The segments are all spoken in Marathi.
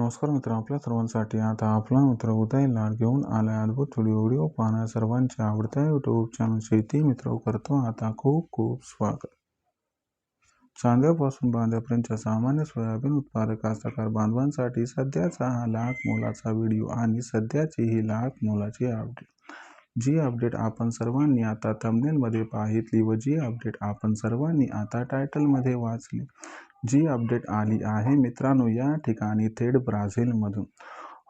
नमस्कार मित्र आपल्या सर्वांसाठी आता आपला मित्र उदय लाड घेऊन आलाय अद्भुत व्हिडिओ व्हिडिओ पाहण्या सर्वांच्या आवडत्या यूट्यूब चॅनल शेती मित्र करतो. आता खूप खूप स्वागत. चांद्यापासून बांध्यापर्यंतच्या सामान्य सोयाबीन उत्पादक कास्तकार बांधवांसाठी सध्याचा हा लाख मोलाचा व्हिडिओ आणि सध्याची ही लाख मोलाची अपडेट जी अपडेट आपण सर्वांनी आता थंबनेलमध्ये पाहितली व जी अपडेट आपण सर्वांनी आता टायटलमध्ये वाचली जी अपडेट आली आहे मित्रांनो या ठिकाणी थेट ब्राझीलमधून.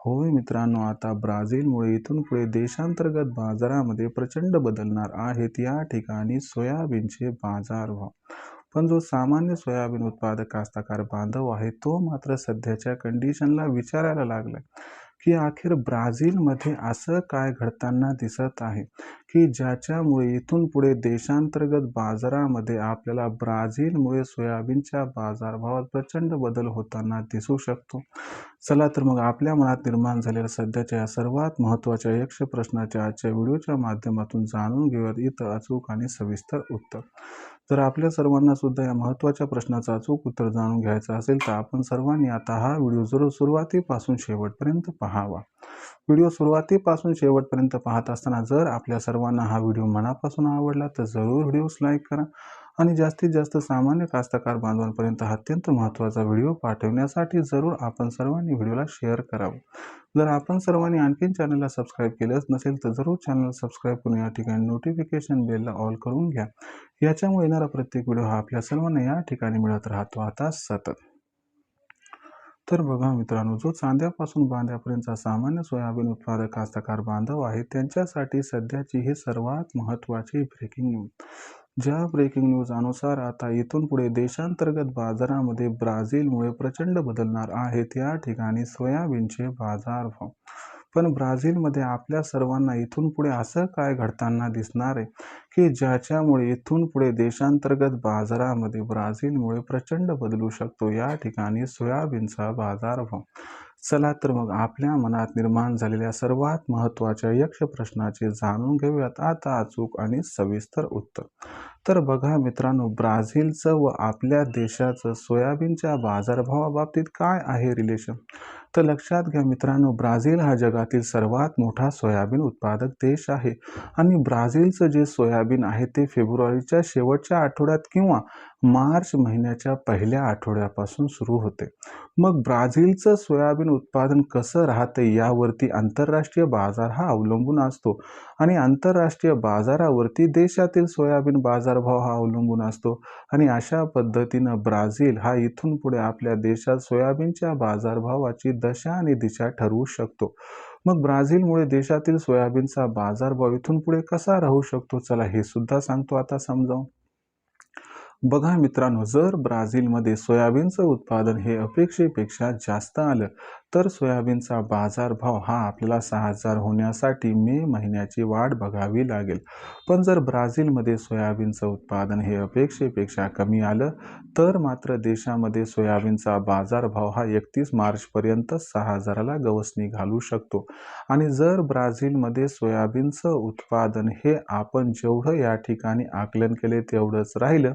होय मित्रांनो आता ब्राझीलमुळे इथून पुढे देशांतर्गत बाजारामध्ये प्रचंड बदलणार आहेत. या ठिकाणी सोयाबीनचे बाजारभाव. पण जो सामान्य सोयाबीन उत्पादक कास्तकार बांधव आहे तो मात्र सध्याच्या कंडिशनला विचारायला लागला की अखेर ब्राझीलमध्ये असं काय घडताना दिसत आहे? की ज्याच्यामुळे इथून पुढे देशांतर्गत बाजारामध्ये आपल्याला ब्राझीलमुळे सोयाबीनच्या बाजारभावात प्रचंड बदल होताना दिसू शकतो? चला तर मग आपल्या मनात निर्माण झालेल्या सध्याच्या या सर्वात महत्त्वाच्या यक्ष प्रश्नाच्या आजच्या व्हिडिओच्या माध्यमातून जाणून घेऊयात इथं अचूक आणि सविस्तर उत्तर. जर आपल्या सर्वांना सुद्धा या महत्त्वाच्या प्रश्नाचं अचूक उत्तर जाणून घ्यायचं असेल तर आपण सर्वांनी आता हा व्हिडिओ जरूर सुरुवातीपासून शेवटपर्यंत पाहावा. व्हिडिओ सुरुवातीपासून शेवटपर्यंत पाहत असताना जर आपल्या सर्वांना हा व्हिडिओ मनापासून आवडला तर जरूर व्हिडिओस लाईक करा आणि जास्तीत जास्त सामान्य कास्तकार बांधवांपर्यंत हा अत्यंत महत्त्वाचा व्हिडिओ पाठवण्यासाठी जरूर आपण सर्वांनी व्हिडिओला शेअर करावं. जर आपण सर्वांनी आणखीन चॅनलला सबस्क्राईब केलंच नसेल तर जरूर चॅनल सबस्क्राईब करून या ठिकाणी नोटिफिकेशन बेलला ऑल करून घ्या. याच्यामुळे येणारा प्रत्येक व्हिडिओ हा आपल्या सर्वांना या ठिकाणी मिळत राहतो. आता सतत तर बघा मित्रांनो जो चांद्यापासून बांध्यापर्यंतचा सामान्य सोयाबीन उत्पादक कास्तकार बांधव आहे त्यांच्यासाठी सध्याची ही सर्वात महत्त्वाची ब्रेकिंग न्यूज ज्या ब्रेकिंग न्यूज अनुसार आता इथून पुढे देशांतर्गत बाजारामध्ये ब्राझीलमुळे प्रचंड बदलणार आहेत या ठिकाणी सोयाबीनचे बाजारभाव पण ब्राझीलमध्ये आपल्या सर्वांना इथून पुढे असं काय घडताना दिसणार आहे की ज्याच्यामुळे इथून पुढे देशांतर्गत बाजारामध्ये ब्राझीलमुळे प्रचंड बदलू शकतो? या ठिकाणी सोयाबीनचा बाजारभाव. चला तर मग आपल्या मनात निर्माण झालेल्या सर्वात महत्त्वाच्या यक्ष प्रश्नाचे जाणून घेऊयात. आता अचूक आणि सविस्तर उत्तर. तर बघा मित्रांनो ब्राझीलचं व आपल्या देशाचं सोयाबीनच्या बाजारभावाबाबतीत काय आहे रिलेशन तर लक्षात घ्या मित्रांनो ब्राझील हा जगातील सर्वात मोठा सोयाबीन उत्पादक देश आहे. आणि ब्राझीलचं जे सोयाबीन आहे ते फेब्रुवारीच्या शेवटच्या आठवड्यात किंवा मार्च महिन्याच्या पहिल्या आठवड्यापासून सुरू होते. मग ब्राझीलचं सोयाबीन उत्पादन कसं राहतं यावरती आंतरराष्ट्रीय बाजार हा अवलंबून असतो. आणि आंतरराष्ट्रीय बाजारावरती देशातील सोयाबीन बाजारभाव हा अवलंबून असतो. आणि अशा पद्धतीनं ब्राझील हा इथून पुढे आपल्या देशात सोयाबीनच्या बाजारभावाची दशा आणि दिशा ठरवू शकतो. मग ब्राझीलमुळे देशातील सोयाबीनचा बाजारभाव इथून पुढे कसा राहू शकतो? चला हे सुद्धा सांगतो आता समजावून. बघा मित्रांनो जर ब्राझीलमध्ये सोयाबीनचं उत्पादन हे अपेक्षेपेक्षा जास्त आलं तर सोयाबीनचा बाजारभाव हा आपल्याला सहा हजार होण्यासाठी मे महिन्याची वाट बघावी लागेल. पण जर ब्राझीलमध्ये सोयाबीनचं उत्पादन हे अपेक्षेपेक्षा कमी आलं तर मात्र देशामध्ये सोयाबीनचा बाजारभाव हा एकतीस मार्चपर्यंत सहा हजाराला गवसणी घालू शकतो. आणि जर ब्राझीलमध्ये सोयाबीनचं उत्पादन हे आपण जेवढं या ठिकाणी आकलन केले तेवढंच राहिलं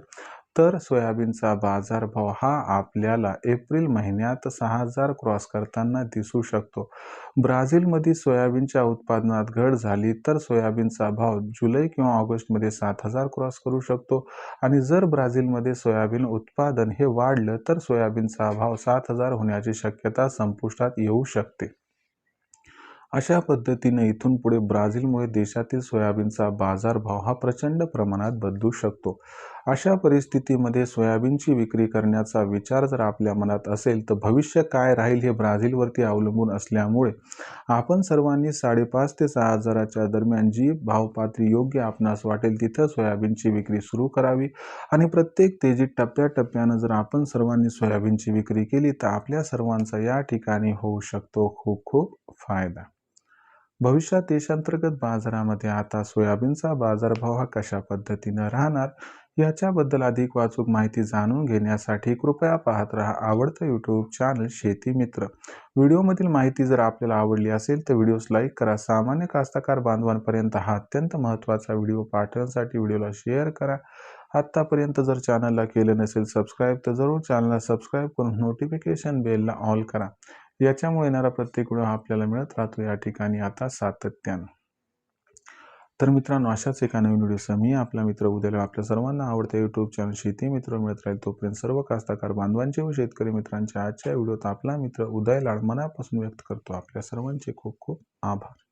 तर सोयाबीनचा बाजारभाव हा आपल्याला एप्रिल महिन्यात सहा हजार क्रॉस करताना दिसू शकतो. ब्राझीलमध्ये सोयाबीनच्या उत्पादनात घट झाली तर सोयाबीनचा भाव जुलै किंवा ऑगस्टमध्ये सात हजार क्रॉस करू शकतो. आणि जर ब्राझीलमध्ये सोयाबीन उत्पादन हे वाढलं तर सोयाबीनचा भाव सात हजार होण्याची शक्यता संपुष्टात येऊ शकते. अशा पद्धतीने इथून पुढे ब्राझीलमुळे देशातील सोयाबीनचा बाजारभाव हा प्रचंड प्रमाणात बदलू शकतो. अशा परिस्थितीमध्ये सोयाबीनची विक्री करण्याचा विचार जर आपल्या मनात असेल तर भविष्य काय राहील हे ब्राझीलवरती अवलंबून असल्यामुळे आपण सर्वांनी साडेपाच ते सहा हजाराच्या दरम्यान जी भावपातळी योग्य आपणास वाटेल तिथं सोयाबीनची विक्री सुरू करावी. आणि प्रत्येक तेजीत टप्प्याटप्प्यानं जर आपण सर्वांनी सोयाबीनची विक्री केली तर आपल्या सर्वांचा या ठिकाणी होऊ शकतो खूप खूप फायदा. भविष्यात देशांतर्गत बाजारामध्ये आता सोयाबीनचा बाजारभाव हा कशा पद्धतीनं राहणार? याच्याबद्दल अधिक वाचूक माहिती जाणून घेण्यासाठी कृपया पाहत राहा आवडतं यूट्यूब चॅनल शेती मित्र. व्हिडिओमधील माहिती जर आपल्याला आवडली असेल तर व्हिडिओस लाईक करा. सामान्य कास्तकार बांधवांपर्यंत हा अत्यंत महत्त्वाचा व्हिडिओ पाठवण्यासाठी व्हिडिओला शेअर करा. आत्तापर्यंत जर चॅनलला केलं नसेल सबस्क्राईब तर जरूर चॅनलला सबस्क्राईब करून नोटिफिकेशन बेलला ऑल करा. याच्यामुळे येणारा प्रत्येक व्हिडिओ आपल्याला मिळत राहतो. या ठिकाणी आता सातत्यानं. तर मित्रांनो अशाच एका नवीन व्हिडिओसह मी आपला मित्र उद्याला आपल्या सर्वांना आवडत्या यूट्यूब चॅनल शेती मित्र मिळत राहील तोपर्यंत सर्व कास्ताकार बांधवांचे व शेतकरी मित्रांच्या आजच्या व्हिडिओत आपला मित्र उदय लाड मनापासून व्यक्त करतो. आपल्या सर्वांचे खूप खूप आभार.